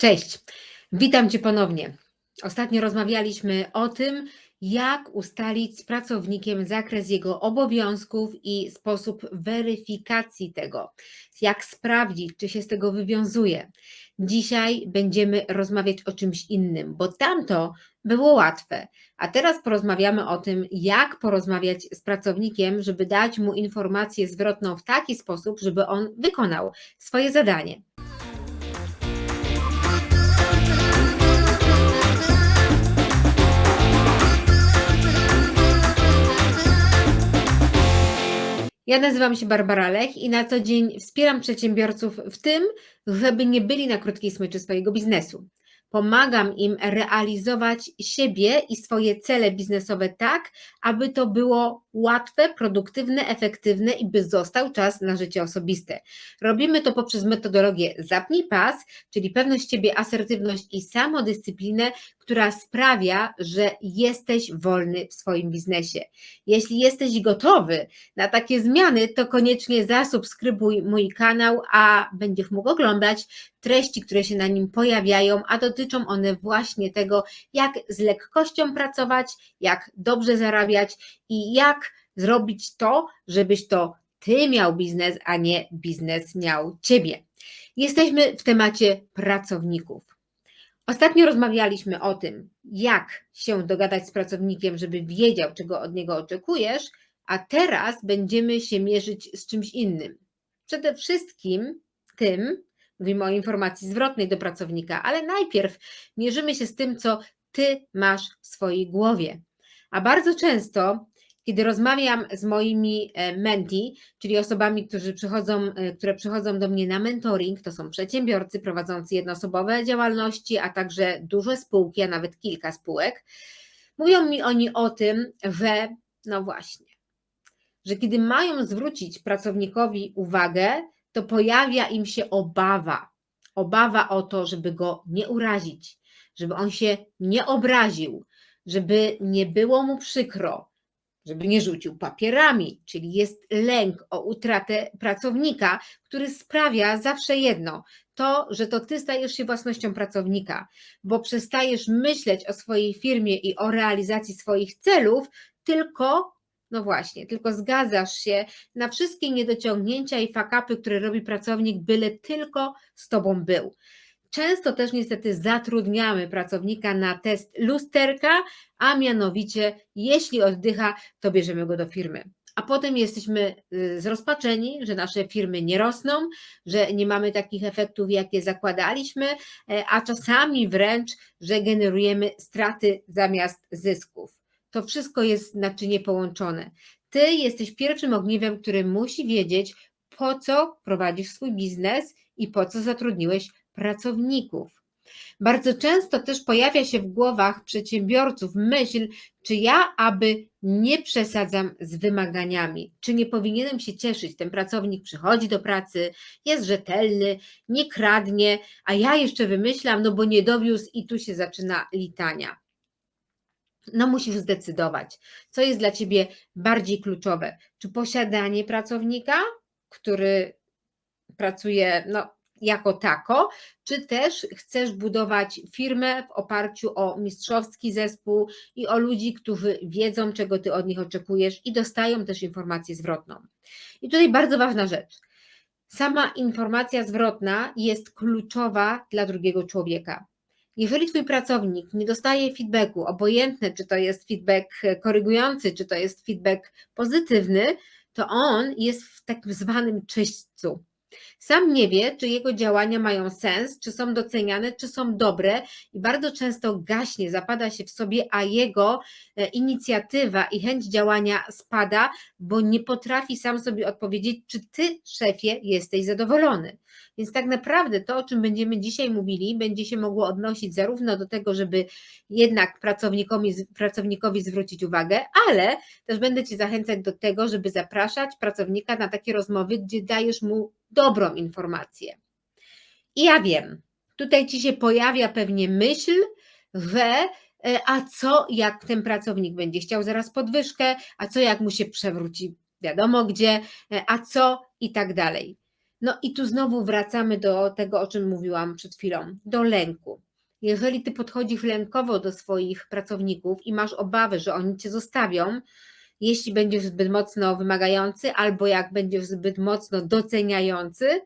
Cześć, witam Cię ponownie. Ostatnio rozmawialiśmy o tym, jak ustalić z pracownikiem zakres jego obowiązków i sposób weryfikacji tego, jak sprawdzić, czy się z tego wywiązuje. Dzisiaj będziemy rozmawiać o czymś innym, bo tamto było łatwe, a teraz porozmawiamy o tym, jak porozmawiać z pracownikiem, żeby dać mu informację zwrotną w taki sposób, żeby on wykonał swoje zadanie. Ja nazywam się Barbara Lech i na co dzień wspieram przedsiębiorców w tym, żeby nie byli na krótkiej smyczy swojego biznesu. Pomagam im realizować siebie i swoje cele biznesowe tak, aby to było łatwe, produktywne, efektywne i by został czas na życie osobiste. Robimy to poprzez metodologię Zapnij Pas, czyli pewność siebie, asertywność i samodyscyplinę, która sprawia, że jesteś wolny w swoim biznesie. Jeśli jesteś gotowy na takie zmiany, to koniecznie zasubskrybuj mój kanał, a będziesz mógł oglądać treści, które się na nim pojawiają, a dotyczą one właśnie tego, jak z lekkością pracować, jak dobrze zarabiać i jak zrobić to, żebyś to ty miał biznes, a nie biznes miał ciebie. Jesteśmy w temacie pracowników. Ostatnio rozmawialiśmy o tym, jak się dogadać z pracownikiem, żeby wiedział, czego od niego oczekujesz, a teraz będziemy się mierzyć z czymś innym. Przede wszystkim tym, mówimy o informacji zwrotnej do pracownika, ale najpierw mierzymy się z tym, co ty masz w swojej głowie. A bardzo często kiedy rozmawiam z moimi e, menti, czyli osobami, którzy przychodzą, e, które przychodzą do mnie na mentoring, to są przedsiębiorcy prowadzący jednoosobowe działalności, a także duże spółki, a nawet kilka spółek, mówią mi oni o tym, że no właśnie, że kiedy mają zwrócić pracownikowi uwagę, to pojawia im się obawa. Obawa o to, żeby go nie urazić, żeby on się nie obraził, żeby nie było mu przykro, żeby nie rzucił papierami, czyli jest lęk o utratę pracownika, który sprawia zawsze jedno: to, że to ty stajesz się własnością pracownika, bo przestajesz myśleć o swojej firmie i o realizacji swoich celów, tylko no właśnie, tylko zgadzasz się na wszystkie niedociągnięcia i fakapy, które robi pracownik, byle tylko z tobą był. Często też niestety zatrudniamy pracownika na test lusterka, a mianowicie, jeśli oddycha, to bierzemy go do firmy. A potem jesteśmy y, zrozpaczeni, że nasze firmy nie rosną, że nie mamy takich efektów, jakie zakładaliśmy, e, a czasami wręcz, że generujemy straty zamiast zysków. To wszystko jest naczynie połączone. Ty jesteś pierwszym ogniwem, który musi wiedzieć, po co prowadzisz swój biznes i po co zatrudniłeś pracowników. Bardzo często też pojawia się w głowach przedsiębiorców myśl, czy ja, aby nie przesadzam z wymaganiami, czy nie powinienem się cieszyć. Ten pracownik przychodzi do pracy, jest rzetelny, nie kradnie, a ja jeszcze wymyślam, no bo nie dowiózł i tu się zaczyna litania. No, musisz zdecydować, co jest dla ciebie bardziej kluczowe. Czy posiadanie pracownika, który pracuje, no, jako tako, czy też chcesz budować firmę w oparciu o mistrzowski zespół i o ludzi, którzy wiedzą, czego ty od nich oczekujesz i dostają też informację zwrotną. I tutaj bardzo ważna rzecz. Sama informacja zwrotna jest kluczowa dla drugiego człowieka. Jeżeli Twój pracownik nie dostaje feedbacku, obojętne czy to jest feedback korygujący, czy to jest feedback pozytywny, to on jest w tak zwanym czyśćcu. Sam nie wie, czy jego działania mają sens, czy są doceniane, czy są dobre i bardzo często gaśnie, zapada się w sobie, a jego e, inicjatywa i chęć działania spada, bo nie potrafi sam sobie odpowiedzieć, czy ty, szefie, jesteś zadowolony. Więc tak naprawdę to, o czym będziemy dzisiaj mówili, będzie się mogło odnosić zarówno do tego, żeby jednak pracownikowi, pracownikowi zwrócić uwagę, ale też będę Cię zachęcać do tego, żeby zapraszać pracownika na takie rozmowy, gdzie dajesz mu dobrą informację. I ja wiem, tutaj Ci się pojawia pewnie myśl, że e, a co jak ten pracownik będzie chciał zaraz podwyżkę, a co jak mu się przewróci wiadomo gdzie, e, a co i tak dalej. No i tu znowu wracamy do tego, o czym mówiłam przed chwilą, do lęku. Jeżeli ty podchodzisz lękowo do swoich pracowników i masz obawy, że oni cię zostawią, jeśli będziesz zbyt mocno wymagający, albo jak będziesz zbyt mocno doceniający,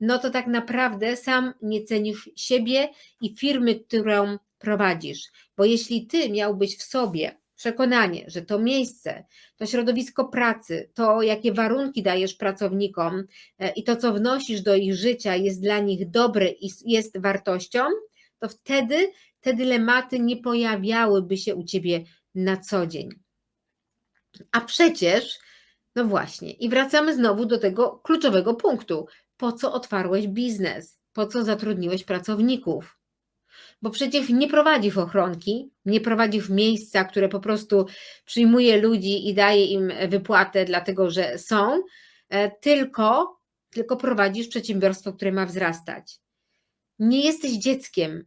no to tak naprawdę sam nie cenisz siebie i firmy, którą prowadzisz. Bo jeśli ty miałbyś w sobie przekonanie, że to miejsce, to środowisko pracy, to jakie warunki dajesz pracownikom e, i to, co wnosisz do ich życia, jest dla nich dobre i jest wartością, to wtedy te dylematy nie pojawiałyby się u ciebie na co dzień. A przecież, no właśnie, i wracamy znowu do tego kluczowego punktu. Po co otwarłeś biznes? Po co zatrudniłeś pracowników? Bo przecież nie prowadzisz ochronki, nie prowadzisz miejsca, które po prostu przyjmuje ludzi i daje im wypłatę, dlatego że są, e, tylko, tylko prowadzisz przedsiębiorstwo, które ma wzrastać. Nie jesteś dzieckiem,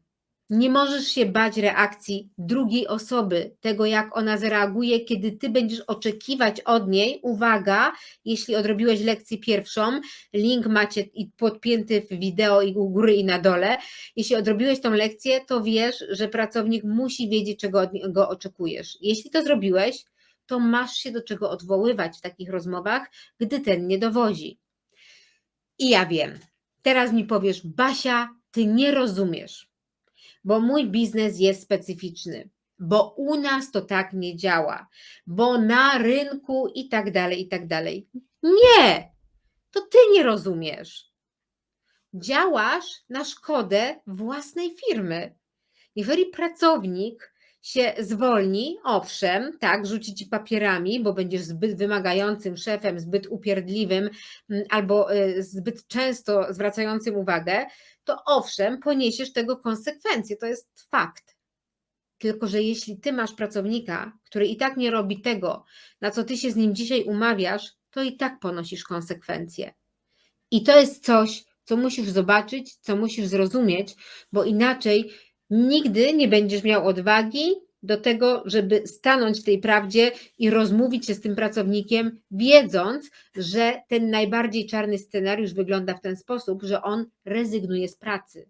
nie możesz się bać reakcji drugiej osoby, tego jak ona zareaguje, kiedy ty będziesz oczekiwać od niej, uwaga, jeśli odrobiłeś lekcję pierwszą, link macie podpięty w wideo i u góry i na dole. Jeśli odrobiłeś tą lekcję, to wiesz, że pracownik musi wiedzieć, czego od niego oczekujesz. Jeśli to zrobiłeś, to masz się do czego odwoływać w takich rozmowach, gdy ten nie dowozi. I ja wiem, teraz mi powiesz, Basia, ty nie rozumiesz bo mój biznes jest specyficzny, bo u nas to tak nie działa, bo na rynku i tak dalej, i tak dalej. Nie, to ty nie rozumiesz. Działasz na szkodę własnej firmy. Jeżeli pracownik się zwolni, owszem, tak, rzuci ci papierami, bo będziesz zbyt wymagającym szefem, zbyt upierdliwym mm, albo y, zbyt często zwracającym uwagę, to owszem, poniesiesz tego konsekwencje, to jest fakt. Tylko, że jeśli ty masz pracownika, który i tak nie robi tego, na co ty się z nim dzisiaj umawiasz, to i tak ponosisz konsekwencje. I to jest coś, co musisz zobaczyć, co musisz zrozumieć, bo inaczej nigdy nie będziesz miał odwagi do tego, żeby stanąć w tej prawdzie i rozmówić się z tym pracownikiem, wiedząc, że ten najbardziej czarny scenariusz wygląda w ten sposób, że on rezygnuje z pracy.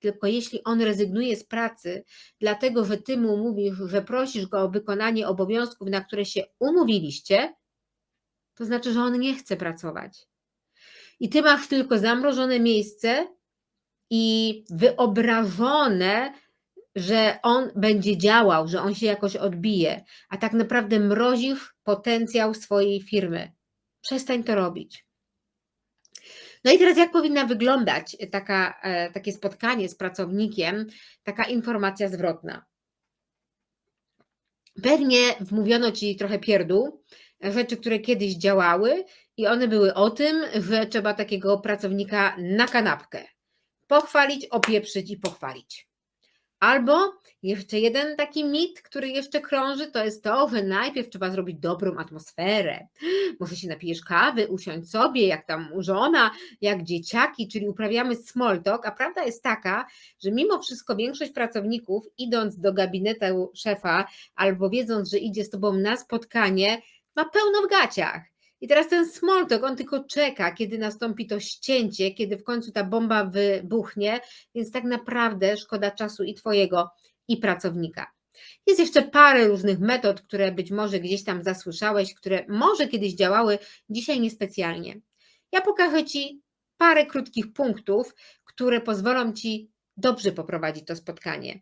Tylko jeśli on rezygnuje z pracy, dlatego że ty mu mówisz, że prosisz go o wykonanie obowiązków, na które się umówiliście, to znaczy, że on nie chce pracować. I ty masz tylko zamrożone miejsce i wyobrażone że on będzie działał, że on się jakoś odbije, a tak naprawdę mrozisz potencjał swojej firmy. Przestań to robić. No i teraz jak powinna wyglądać taka, e, takie spotkanie z pracownikiem, taka informacja zwrotna? Pewnie wmówiono ci trochę pierdół, rzeczy, które kiedyś działały i one były o tym, że trzeba takiego pracownika na kanapkę pochwalić, opieprzyć i pochwalić. Albo jeszcze jeden taki mit, który jeszcze krąży, to jest to, że najpierw trzeba zrobić dobrą atmosferę. Może się napijesz kawy, usiądź sobie, jak tam żona, jak dzieciaki, czyli uprawiamy small talk, a prawda jest taka, że mimo wszystko większość pracowników idąc do gabinetu szefa albo wiedząc, że idzie z tobą na spotkanie, ma pełno w gaciach i teraz ten small talk, on tylko czeka, kiedy nastąpi to ścięcie, kiedy w końcu ta bomba wybuchnie, więc tak naprawdę szkoda czasu i Twojego, i pracownika. Jest jeszcze parę różnych metod, które być może gdzieś tam zasłyszałeś, które może kiedyś działały, dzisiaj niespecjalnie. Ja pokażę Ci parę krótkich punktów, które pozwolą Ci dobrze poprowadzić to spotkanie.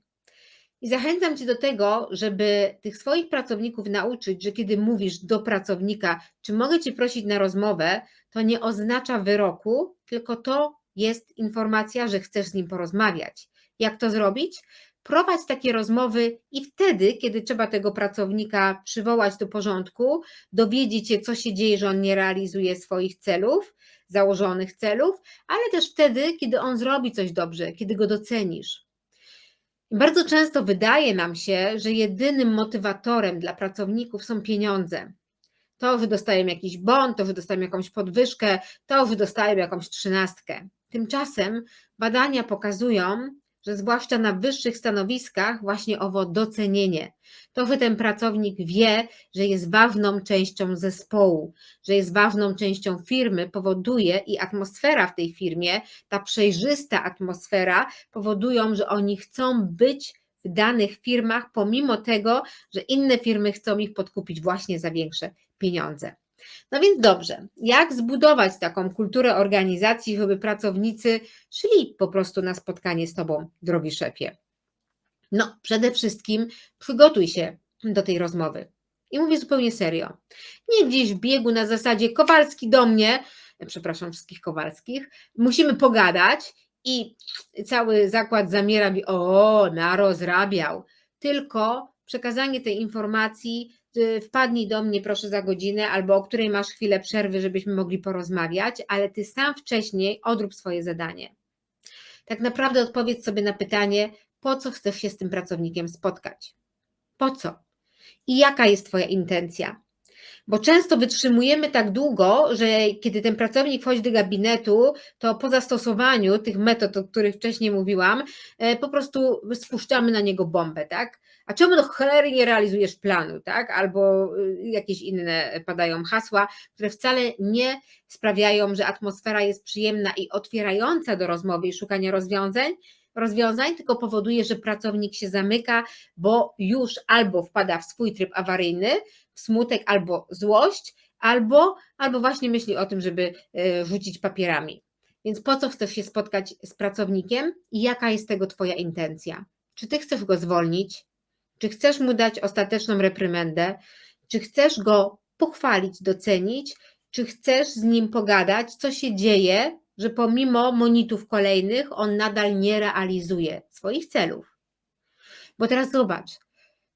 I zachęcam Cię do tego, żeby tych swoich pracowników nauczyć, że kiedy mówisz do pracownika, czy mogę Cię prosić na rozmowę, to nie oznacza wyroku, tylko to jest informacja, że chcesz z nim porozmawiać. Jak to zrobić? Prowadź takie rozmowy i wtedy, kiedy trzeba tego pracownika przywołać do porządku, dowiedzieć się, co się dzieje, że on nie realizuje swoich celów, założonych celów, ale też wtedy, kiedy on zrobi coś dobrze, kiedy go docenisz. Bardzo często wydaje nam się, że jedynym motywatorem dla pracowników są pieniądze. To, że dostają jakiś bon, to, że dostają jakąś podwyżkę, to, że dostają jakąś trzynastkę. Tymczasem badania pokazują, że zwłaszcza na wyższych stanowiskach właśnie owo docenienie. To, że ten pracownik wie, że jest ważną częścią zespołu, że jest ważną częścią firmy, powoduje i atmosfera w tej firmie, ta przejrzysta atmosfera powodują, że oni chcą być w danych firmach, pomimo tego, że inne firmy chcą ich podkupić właśnie za większe pieniądze. No więc dobrze, jak zbudować taką kulturę organizacji, żeby pracownicy szli po prostu na spotkanie z Tobą, drogi szefie? No, przede wszystkim przygotuj się do tej rozmowy. I mówię zupełnie serio. Nie gdzieś w biegu na zasadzie Kowalski do mnie, przepraszam wszystkich Kowalskich, musimy pogadać i cały zakład zamiera mi, o, narozrabiał. Tylko przekazanie tej informacji wpadnij do mnie proszę za godzinę, albo o której masz chwilę przerwy, żebyśmy mogli porozmawiać, ale ty sam wcześniej odrób swoje zadanie. Tak naprawdę odpowiedz sobie na pytanie, po co chcesz się z tym pracownikiem spotkać? Po co? I jaka jest Twoja intencja? Bo często wytrzymujemy tak długo, że kiedy ten pracownik wchodzi do gabinetu, to po zastosowaniu tych metod, o których wcześniej mówiłam, e, po prostu spuszczamy na niego bombę, tak? A czemu do cholery nie realizujesz planu, tak? Albo y, jakieś inne padają hasła, które wcale nie sprawiają, że atmosfera jest przyjemna i otwierająca do rozmowy i szukania rozwiązań, rozwiązań, tylko powoduje, że pracownik się zamyka, bo już albo wpada w swój tryb awaryjny, w smutek albo złość, albo, albo właśnie myśli o tym, żeby y, rzucić papierami. Więc po co chcesz się spotkać z pracownikiem i jaka jest tego Twoja intencja? Czy Ty chcesz go zwolnić? Czy chcesz mu dać ostateczną reprymendę? Czy chcesz go pochwalić, docenić? Czy chcesz z nim pogadać, co się dzieje, że pomimo monitów kolejnych on nadal nie realizuje swoich celów? Bo teraz zobacz,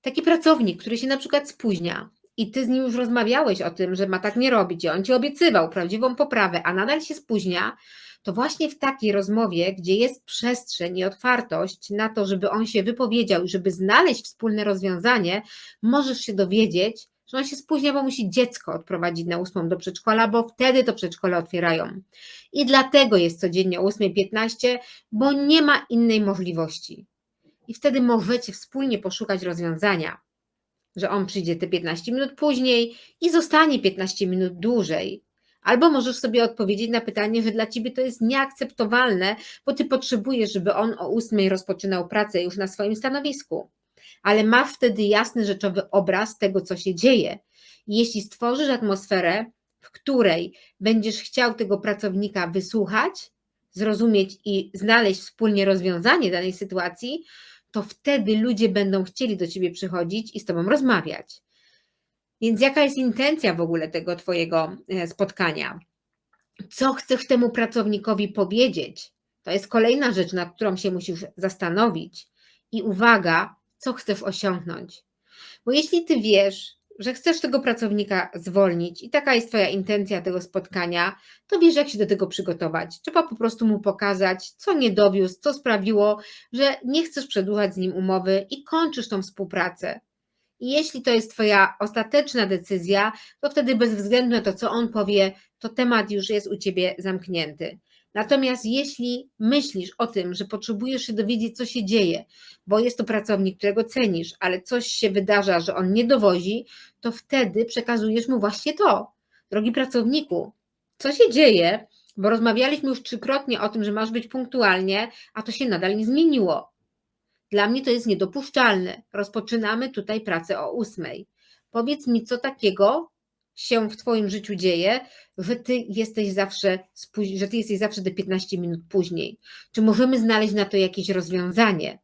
taki pracownik, który się na przykład spóźnia, i ty z nim już rozmawiałeś o tym, że ma tak nie robić, i on ci obiecywał prawdziwą poprawę, a nadal się spóźnia, to właśnie w takiej rozmowie, gdzie jest przestrzeń i otwartość na to, żeby on się wypowiedział i żeby znaleźć wspólne rozwiązanie, możesz się dowiedzieć, że on się spóźnia, bo musi dziecko odprowadzić na ósmą do przedszkola, bo wtedy to przedszkole otwierają. I dlatego jest codziennie o 8.15, bo nie ma innej możliwości. I wtedy możecie wspólnie poszukać rozwiązania, że on przyjdzie te 15 minut później i zostanie 15 minut dłużej, Albo możesz sobie odpowiedzieć na pytanie, że dla ciebie to jest nieakceptowalne, bo ty potrzebujesz, żeby on o ósmej rozpoczynał pracę już na swoim stanowisku. Ale masz wtedy jasny, rzeczowy obraz tego, co się dzieje. Jeśli stworzysz atmosferę, w której będziesz chciał tego pracownika wysłuchać, zrozumieć i znaleźć wspólnie rozwiązanie danej sytuacji, to wtedy ludzie będą chcieli do ciebie przychodzić i z tobą rozmawiać. Więc jaka jest intencja w ogóle tego Twojego e, spotkania? Co chcesz temu pracownikowi powiedzieć? To jest kolejna rzecz, nad którą się musisz zastanowić. I uwaga, co chcesz osiągnąć. Bo jeśli Ty wiesz, że chcesz tego pracownika zwolnić i taka jest Twoja intencja tego spotkania, to wiesz, jak się do tego przygotować. Trzeba po prostu mu pokazać, co nie dowiózł, co sprawiło, że nie chcesz przedłużać z nim umowy i kończysz tą współpracę. I jeśli to jest Twoja ostateczna decyzja, to wtedy bez względu na to, co on powie, to temat już jest u Ciebie zamknięty. Natomiast jeśli myślisz o tym, że potrzebujesz się dowiedzieć, co się dzieje, bo jest to pracownik, którego cenisz, ale coś się wydarza, że on nie dowozi, to wtedy przekazujesz mu właśnie to. Drogi pracowniku, co się dzieje, bo rozmawialiśmy już trzykrotnie o tym, że masz być punktualnie, a to się nadal nie zmieniło. Dla mnie to jest niedopuszczalne. Rozpoczynamy tutaj pracę o ósmej. Powiedz mi, co takiego się w Twoim życiu dzieje, że Ty jesteś zawsze, że Ty jesteś zawsze te 15 minut później. Czy możemy znaleźć na to jakieś rozwiązanie?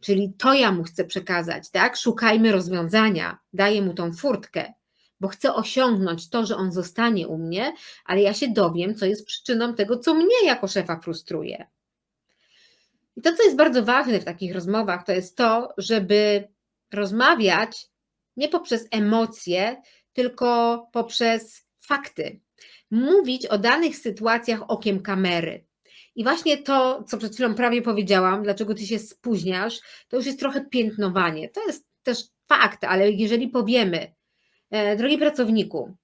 Czyli to ja mu chcę przekazać, tak? Szukajmy rozwiązania, daję mu tą furtkę, bo chcę osiągnąć to, że on zostanie u mnie, ale ja się dowiem, co jest przyczyną tego, co mnie jako szefa frustruje. I to, co jest bardzo ważne w takich rozmowach, to jest to, żeby rozmawiać nie poprzez emocje, tylko poprzez fakty. Mówić o danych sytuacjach okiem kamery. I właśnie to, co przed chwilą prawie powiedziałam, dlaczego ty się spóźniasz, to już jest trochę piętnowanie. To jest też fakt, ale jeżeli powiemy, e, drogi pracowniku,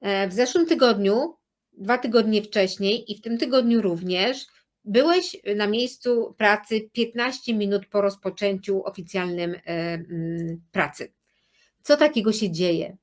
e, w zeszłym tygodniu, dwa tygodnie wcześniej i w tym tygodniu również, byłeś na miejscu pracy 15 minut po rozpoczęciu oficjalnym e, mm, pracy. Co takiego się dzieje?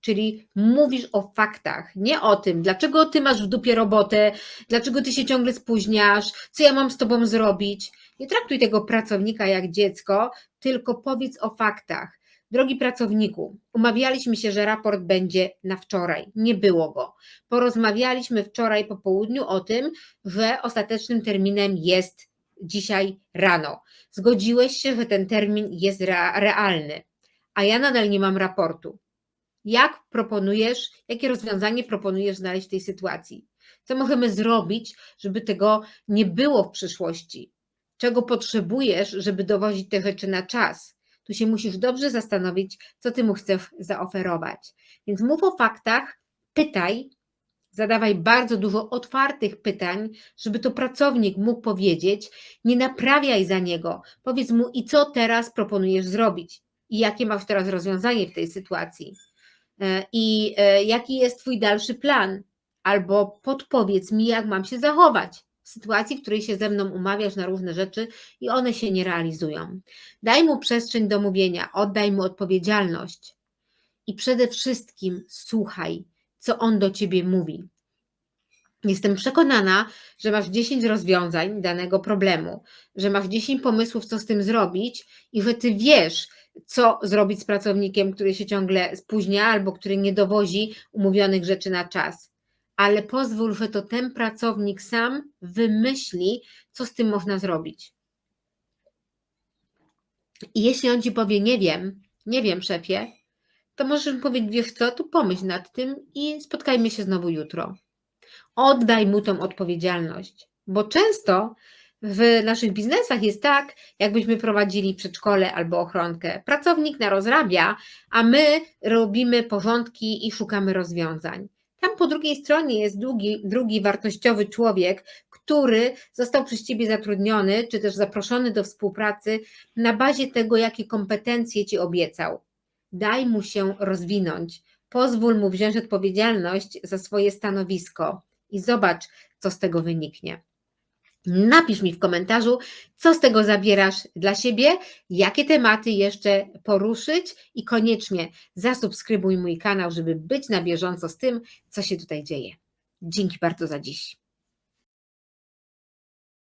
Czyli mówisz o faktach, nie o tym, dlaczego ty masz w dupie robotę, dlaczego ty się ciągle spóźniasz, co ja mam z tobą zrobić. Nie traktuj tego pracownika jak dziecko, tylko powiedz o faktach. Drogi pracowniku, umawialiśmy się, że raport będzie na wczoraj. Nie było go. Porozmawialiśmy wczoraj po południu o tym, że ostatecznym terminem jest dzisiaj rano. Zgodziłeś się, że ten termin jest rea- realny, a ja nadal nie mam raportu. Jak proponujesz, jakie rozwiązanie proponujesz znaleźć w tej sytuacji? Co możemy zrobić, żeby tego nie było w przyszłości? Czego potrzebujesz, żeby dowozić te rzeczy na czas? Tu się musisz dobrze zastanowić, co ty mu chcesz zaoferować. Więc mów o faktach, pytaj, zadawaj bardzo dużo otwartych pytań, żeby to pracownik mógł powiedzieć, nie naprawiaj za niego. Powiedz mu, i co teraz proponujesz zrobić? I jakie masz teraz rozwiązanie w tej sytuacji? E, I e, jaki jest Twój dalszy plan? Albo podpowiedz mi, jak mam się zachować w sytuacji, w której się ze mną umawiasz na różne rzeczy i one się nie realizują. Daj mu przestrzeń do mówienia, oddaj mu odpowiedzialność i przede wszystkim słuchaj, co on do ciebie mówi. Jestem przekonana, że masz 10 rozwiązań danego problemu, że masz 10 pomysłów, co z tym zrobić i że ty wiesz, co zrobić z pracownikiem, który się ciągle spóźnia albo który nie dowozi umówionych rzeczy na czas. Ale pozwól, że to ten pracownik sam wymyśli, co z tym można zrobić. I jeśli on ci powie, nie wiem, nie wiem, szefie, to możesz mu powiedzieć, wiesz co, tu pomyśl nad tym i spotkajmy się znowu jutro. Oddaj mu tą odpowiedzialność, bo często w naszych biznesach jest tak, jakbyśmy prowadzili przedszkole albo ochronkę. Pracownik narozrabia, a my robimy porządki i szukamy rozwiązań. Tam po drugiej stronie jest drugi, drugi wartościowy człowiek, który został przez Ciebie zatrudniony, czy też zaproszony do współpracy na bazie tego, jakie kompetencje Ci obiecał. Daj mu się rozwinąć, pozwól mu wziąć odpowiedzialność za swoje stanowisko i zobacz, co z tego wyniknie. Napisz mi w komentarzu, co z tego zabierasz dla siebie, jakie tematy jeszcze poruszyć i koniecznie zasubskrybuj mój kanał, żeby być na bieżąco z tym, co się tutaj dzieje. Dzięki bardzo za dziś.